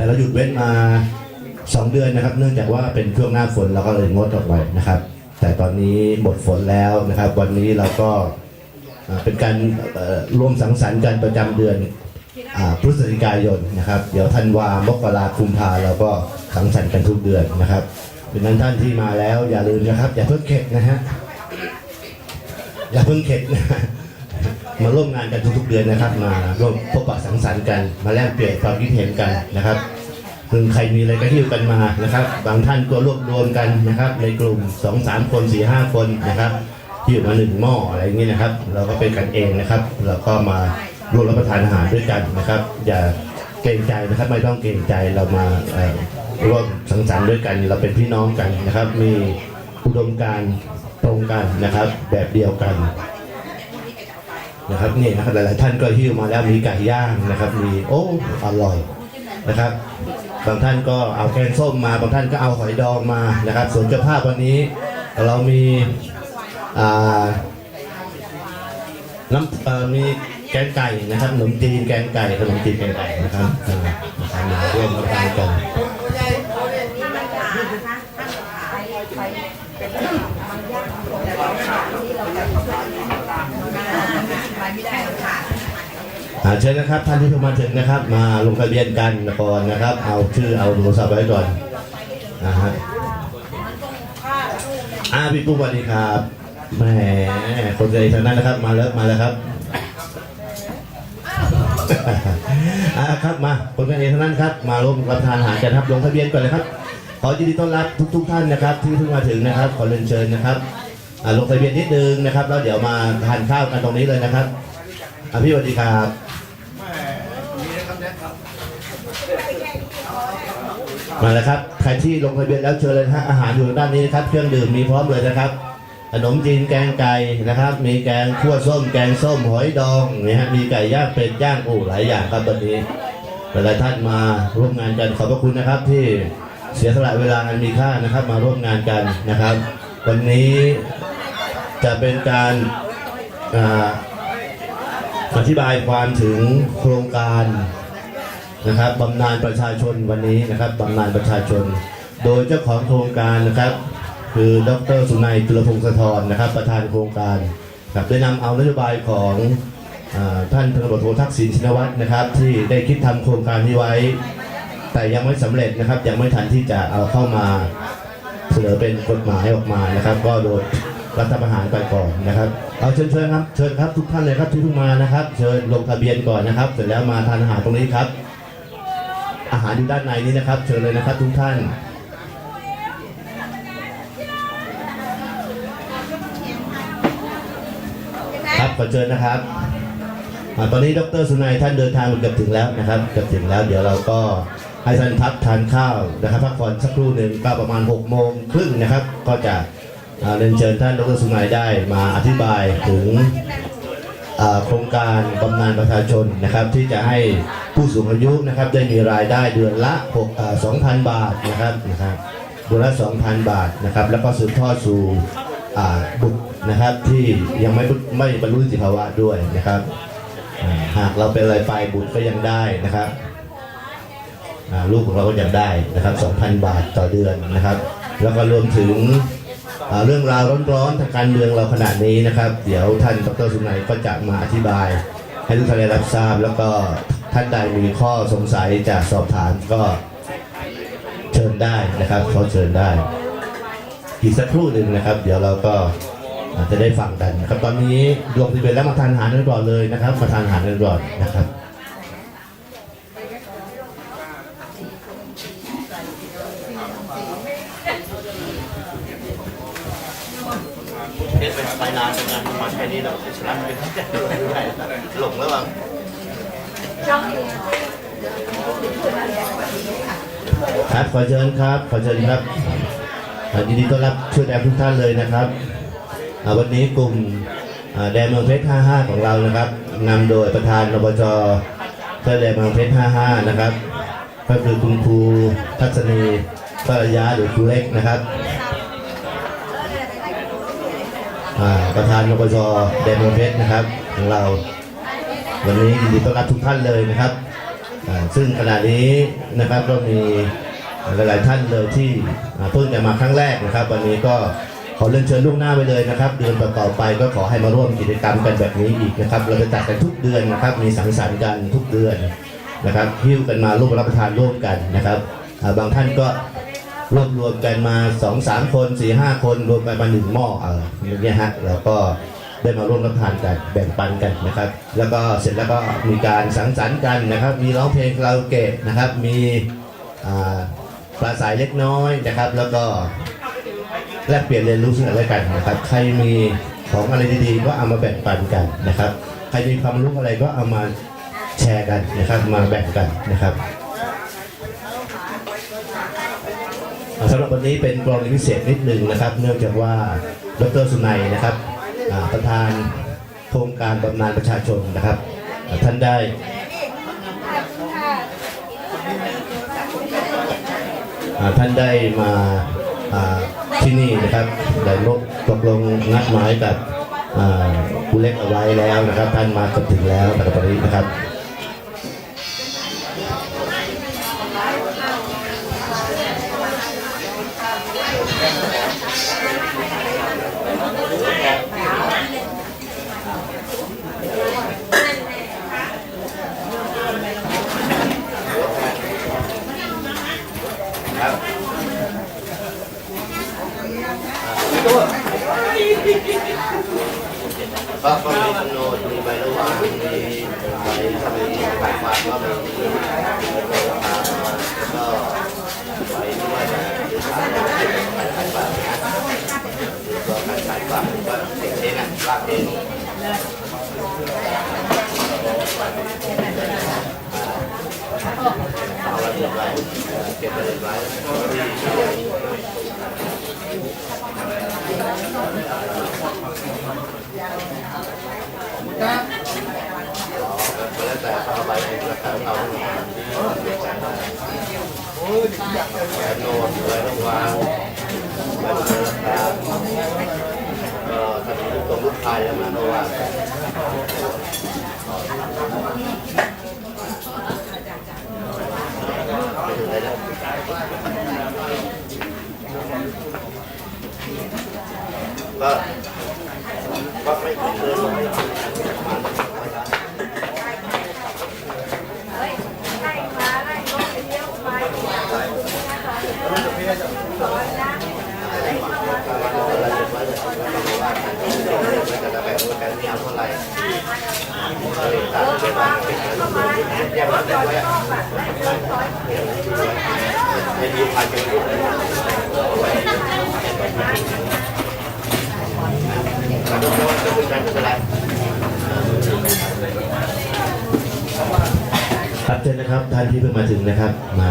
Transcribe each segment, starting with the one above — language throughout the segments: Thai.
แต่เราหยุดเว้นมาสองเดือนนะครับ เนื่องจากว่าเป็นช่วงหน้าฝนเราก็เลยงดออกไปนะครับ แต่ตอนนี้หมดฝนแล้วนะครับ วันนี้เราก็เป็นการร่วมสังสรรค์กันประจำเดือนอพฤศจิกายนนะครับ เดี๋ยวธันวามกราคุมภาเราก็สังสรรค์กันทุกเดือนนะครับดังนั้นท่านที่มาแล้วอย่าลืมนะครับ อย่าเพิ่งเข็ดนะฮะอย่าเพิ่งเข็ดนะ มาร่วมงานกันทุกๆเดือนนะครับ มาร่วมพบปะสังสรรค์กัน มาแลกเปลี่ยนความคิดเห็นกันนะครับซึ่งใครมีอะไรก็หิ้วกันมานะครับ บางท่านก็รวบรวมกันนะครับ ในกลุ่ม2อสามคน4ี่ห้าคนนะครับหิ้วมาหนึ่งหม้ออะไรอย่างนี้นะครับ เราก็เป็นกันเองนะครับเราก็มาร่วมรับประทานอาหารด้วยกันนะครับ อย่าเกรงใจนะครับไม่ต้องเกรงใจเรามาเอ่อร่วมสังสรรค์ด้วยกัน เราเป็นพี่น้องกันนะครับ มีอุดมการณ์ตรงกันนะครับ แบบเดียวกัน นะครับนี่นะครับหลายๆท่านก็หิ้วมาแล้วมีไก่ย่างนะครับมีโอ้อร่อยนะครับบางท่านก็เอาแกงส้มมาบางท่านก็เอาหอยดองมานะครับ ส่วนเจ้าภาพวันนี้เรามีอ่าน้ำมีแกงไก่นะครับขนมจีนแกงไก่ขนมจีนแกงไก่นะครับอานะครับมาร่วมรับประทานกัน เชิญนะครับท่านที่เพิ่งมาถึงนะครับ มาลงทะเบียนกันก่อนนะครับ เอาชื่อเอาโทรศัพท์ไว้ก่อนนะฮะอ่าพี่ปุ้มสวัสดีครับแหมคนใจทางนั้นนะครับ มาแล้วมาแล้วครับอ่าครับมาคนกันเองทั้งนั้นครับมาร่วมรับทานอาหารกันครับลงทะเบียนก่อนเลยครับ ขอยินดีต้อนรับทุกๆท่านนะครับ ที่เพิ่งมาถึงนะครับ ขอเรียนเชิญนะครับอ่าลงทะเบียนนิดนึงนะครับ แล้วเดี๋ยวมาทานข้าวกันตรงนี้เลยนะครับอ่าพี่สวัสดีครับ มาแล้วครับใครที่ลงทะเบียนแล้วเชิญเลยฮะอาหารอยู่ด้านนี้นะครับ เครื่องดื่มมีพร้อมเลยนะครับขนมจีนแกงไก่นะครับ มีแกงขั่วส้ม แกงส้มหอยดองนี่ฮะมีไก่ย่างเป็ดย่างโอ้หลายอย่างครับวันนี้หลายท่านมาร่วมงานกันขอบพระคุณนะครับ ที่เสียสละเวลาอันมีค่านะครับ มาร่วมงานกันนะครับ วันนี้จะเป็นการอาอธิบายความถึงโครงการ นะครับบำนาญประชาชนวันนี้นะครับบำนาญประชาชน โดยเจ้าของโครงการนะครับ คือดรสุนัยจุลพงศธรนะครับ ประธานโครงการครับได้นำเอานโยบายของอท่านพลตำรวจโททักษิณชินวัตรนะครับ ที่ได้คิดทำโครงการนี้ไว้ แต่ยังไม่สำเร็จนะครับ ยังไม่ทันที่จะเอาเข้ามาเสนอเป็นกฎหมายออกมานะครับ ก็โดนรัฐประหารไปก่อนนะครับ เอาเชิญเชิญครับ เชิญครับทุกท่านเลยครับที่เพิ่งมานะครับ เชิญลงทะเบียนก่อนนะครับ เสร็จแล้วมาทานอาหารตรงนี้ครับ อาหารอยู่ด้านในนี้นะครับ เชิญเลยนะครับทุกท่านครับขอเชิญนะครับอตอนนี้ดรสุนัยท่านเดินทางเกือบถึงแล้วนะครับเกือบถึงแล้ว เดี๋ยวเราก็ให้ท่านพักทานข้าวนะครับพักผ่อนสักครู่หนึ่งก็ประมาณ6กโมงครึ่งนะครับ ก็จะเรียนเชิญท่านดรสุนัยได้มาอธิบายถึง โครงการบำนาญประชาชนนะครับ ที่จะให้ผู้สูงอายุนะครับได้มีรายได้เดือนละ6 2,000 บาทนะครับนะครับเดือนละ2,000 บาทนะครับ แล้วก็สืบทอดสู่บุตรนะครับที่ยังไม่ไม่บรรลุนิตภาวะด้วยนะครับ หากเราเป็นอะไรไปบุตรก็ยังได้นะครับลูกของเราก็ยังได้นะครับ 2,000 บาทต่อเดือนนะครับ แล้วก็รวมถึง เรื่องราวร้อนๆทางการเมืองเราขนาดนี้นะครับ เดี๋ยวท่านดรสุนัยก็จะมาอธิบาย ให้ทุกท่านได้รับทราบ แล้วก็ท่านใดมีข้อสงสัยจะสอบถามก็เชิญได้นะครับเขาเชิญได้อีกสักครู่หนึ่งนะครับ เดี๋ยวเราก็าจจะได้ฟังกันนะครับ ตอนนี้ลงทะเบียนแล้วมาทานอาหารกันก่อนเลยนะครับ มาทานอาหารกันก่อนนะครับ เทสไปไปนานเป็นงานประมาณแค่นี้เราชนะเป็นได้หลงแล้วมั้งครับขอเชิญครับขอเชิญครับยินดีต้อนรับช่วยแดนทุกท่านเลยนะครับวันนี้กลุ่มแดนเมืองเพชร 55 ของเรานะครับนำโดยประธานอบจเพื่อแดนเมืองเพชร 55 นะครับก็คือคุณครูทัศนีภรรยาหรือครูเล็กนะครับ อ่า ประธานนปชแดนเมืองเพชรนะครับของเรา วันนี้ยินดีต้อนรับทุกท่านเลยนะครับซึ่งขณะนี้นะครับก็มีหลายๆท่านเลยที่เพิ่งจะมาครั้งแรกนะครับ วันนี้ก็ขอเรียนเชิญล่วงหน้าไปเลยนะครับ เดือนต่อๆไปก็ขอให้มาร่วมกิจกรรมกันแบบนี้อีกนะครับ เราจะจัดกันทุกเดือนนะครับ มีสังสรรค์กันทุกเดือนนะครับหิ้วกันมาร่วมรับประทานร่วมกันนะครับบางท่านก็ รวบรวมกันมา2องสามคน4ี่ห้าคนรวมกันมาหนึ่งหม้อเอออย่างเงี้ยฮะแล้วก็ได้มาร่วมรับทานกันแบ่งปันกันนะครับ แล้วก็เสร็จแล้วก็มีการสังสรรค์กันนะครับ มีร้องเพลงคาราโอเกะนะครับ มีอ่าปรายเล็กน้อยนะครับ แล้วก็แลกเปลี่ยนเรียนรู้ซึ่งกันและกันนะครับ ใครมีของอะไรดีๆก็เอามาแบ่งปันกันนะครับ ใครมีความรู้อะไรก็เอามาแชร์กันนะครับ มาแบ่งกันนะครับ สำหรับวันนี้เป็นกรณีพิเศษนิดหนึ่งนะครับ เนื่องจากว่าดรสุนัยนะครับประธานโครงการบำนาญประชาชนนะครับ ท่านได้ท่านได้มาที่นี่นะครับได้ลบตกลงนัดหมายกับผู้เล็กเอาไว้แล้วนะครับ ท่านมาเกับถึงแล้วแต่ตอนนี้นะครับ ก็ก็มีกำหนมีใบระหว่างมีใบทำมีใบฝากก็มีใบราคาแล้วก็ใบที่ว่าจะซื้อขายการขายฝากนะตัวการขายฝากก็เองเองอะฝากเองเอาละเก็บไว้เก็บไว้ไว้ แต่เขาเอาไปแล้วแต่เขาแต่โน้ตไว้ระวางไว้บนราคาก็ถ้ามีลูกตรงลูกชายมาก็ว่าไปถึงไหนแล้วก็ไม่ถึงเดือนหรอก ครับเชิญนะครับท่านที่เพิ่งมาถึงนะครับ มา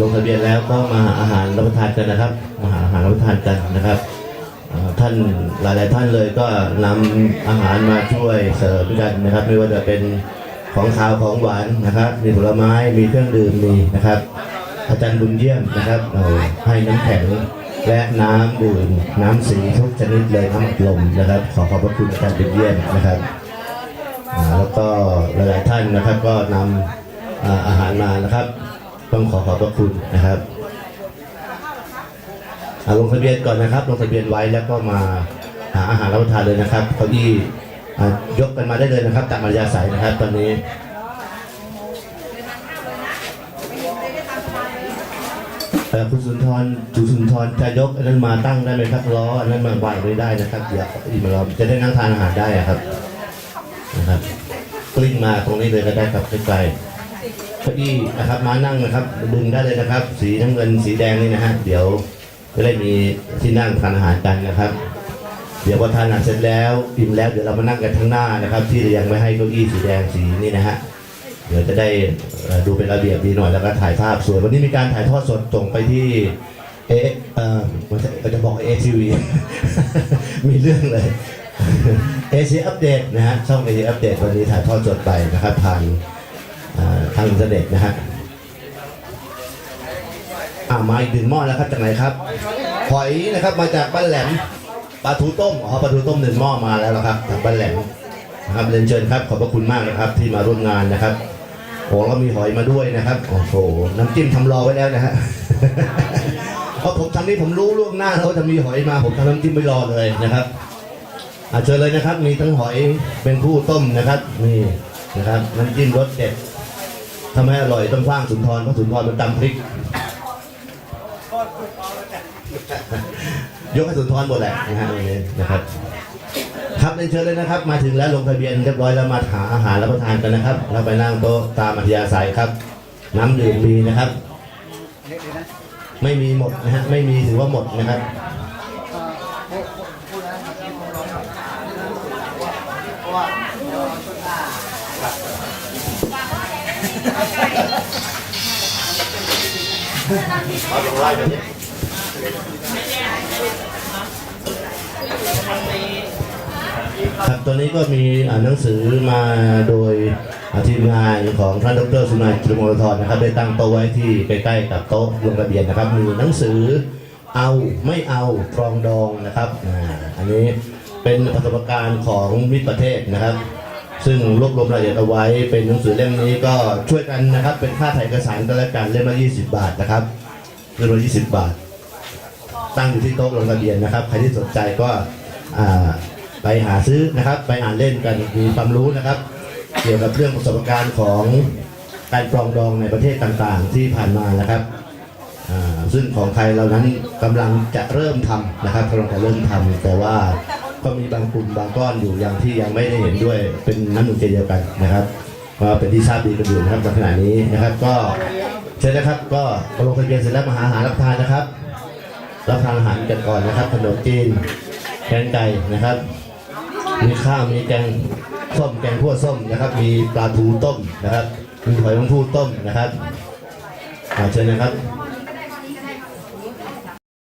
ลงทะเบียนแล้วก็มาอาหารรับประทานกันนะครับ มาหาอาหารรับประทานกันนะครับ ท่านหลายๆท่านเลยก็นำอาหารมาช่วยเสริมกันนะครับ ไม่ว่าจะเป็นของขาวของหวานนะครับ มีผลไม้มีเครื่องดื่มมีนะครับ อาจารย์บุญเยี่ยมนะครับให้น้ำแข็งและน้ำดื่มน้ำสีทุกชนิดเลยน้ำลมนะครับ ขอขอบพระคุณอาจารย์บุญเยี่ยมนะครับแล้วก็หลาย ๆ ท่านนะครับก็นำอาหารมานะครับ ต้องขอขอบพระคุณนะครับ ลงทะเบียนก่อนนะครับ ลงทะเบียนไว้แล้วก็มาหาอาหารรับประทานเลยนะครับเก้าอี้อ่ยกกันมาได้เลยนะครับตามมารยาสายนะครับ ตอนนี้เอ่คุณสุนทรจุสุนทรจะยกอันนั้นมาตั้งได้ไหมครับล้ออันนั้นมาวางไม่ได้นะครับเดี๋ยวอีกมาราจะได้นั่งทานอาหารได้ครับนะครับกลิ้งมาตรงนี้เลยก็ได้ครับใกล้ๆเก้าอี้นะครับมานั่งนะครับดึงได้เลยนะครับ สีน้ำเงินสีแดงนี่นะฮะเดี๋ยว จะได้มีที่นั่งทานอาหารกันนะครับ เดี๋ยวพอทานอาหารเสร็จแล้วอิ่มแล้วเดี๋ยวเรามานั่งกันข้างหน้านะครับ ที่ยังไม่ให้เก้าอี้สีแดงสีนี่นะฮะเดี๋ยวจะได้ดูเป็นระเบียบดีหน่อยแล้วก็ถ่ายภาพสวยวันนี้มีการถ่ายทอดสดส่งไปที่เอเออมันจะบอกเอทีวีมีเรื่องเลยเอเชียอัปเดตนะฮะช่องเอเชียอัปเดตวันนี้ถ่ายทอดสดไปนะครับผ่านทางอินเทอร์เน็ตนะฮะ อ่ามาอีกหนึ่งหม้อแล้วครับจากไหนครับหอยนะครับมาจากบ้านแหลมปลาทูต้มอ๋อปลาทูต้มหนึ่งหม้อมาแล้วนะครับจากบ้านแหลมนะครับเรียนเชิญครับขอบพระคุณมากนะครับ ที่มาร่วมงานนะครับโอ้เรามีหอยมาด้วยนะครับโอ้โหน้ำจิ้มทำรอไว้แล้วนะฮะเพราะผมทำนี้ผมรู้ล่วงหน้าเขาจะมีหอยมาผมทำน้ำจิ้มไม่รอเลยนะครับอาเชิญเลยนะครับ มีทั้งหอยเป็นผู้ต้มนะครับนี่นะครับน้ำจิ้มรสเด็ดทำให้อร่อยต้องคว้างสุนทรเพราะสุนทรมันตำพริก ยกให้สุนทรหมดแหละนะฮะวันนี้นะครับ ครับเรียนเชิญเลยนะครับ มาถึงแล้วลงทะเบียนเรียบร้อยแล้วมาหาอาหารรับประทานกันนะครับแล้วไปนั่งโต๊ะตามอัธยาศัยครับ น้ำดื่มมีนะครับ ไม่มีหมดนะฮะไม่มีถือว่าหมดนะครับเอาลงไล่ไปเนี่ย ครับตอนนี้ก็มีอ่าหนังสือมาโดยอ่าทีมงานของท่านดรสุนัยจุลมรทรนะครับได้ตั้งโต๊ะไว้ที่ใกล้ๆกับโต๊ะลงทะเบียนนะครับมีหนังสือเอาไม่เอาปรองดองนะครับอันนี้เป็นประสบการณ์ของมิตรประเทศนะครับ ซึ่งรวบรวมรายละเอียดเอาไว้ เป็นหนังสือเล่มนี้ก็ช่วยกันนะครับ เป็นค่าถ่ายเอกสารกันและกันเล่มละ20 บาทนะครับเล่มละ20 บาท ตั้งอยู่ที่โต๊ะลงทะเบียนนะครับ ใครที่สนใจก็ ไปหาซื้อนะครับไปอ่านเล่นกันมีความรู้นะครับ เกี่ยวกับเรื่องประสบการณ์ของการปรองดองในประเทศต่างๆ ที่ผ่านมานะครับซึ่งของไทยเรานั้นกำลังจะเริ่มทำนะครับกำลังจะเริ่มทำแต่ว่าก็มีบางกลุ่มบางก้อนอยู่อยังที่ยังไม่ได้เห็นด้วยเป็นน้ำหนึ่งใจเดียวกันนะครับก็เป็นที่ทราบดีกันอยู่นะครับในขณะนี้นะครับ ก็เชิญนะครับก็ลงทะเบียนเสร็จแล้วมาหาอาหารรับทานนะครับรับทานอาหารกันก่อนนะครับขนมจีน แกงไก่นะครับ มีข้าวมีแกงส้มแกงขั่วส้มนะครับ มีปลาทูต้มนะครับ มีหอยนางภู่ต้มนะครับอ่าเชิญนะครับ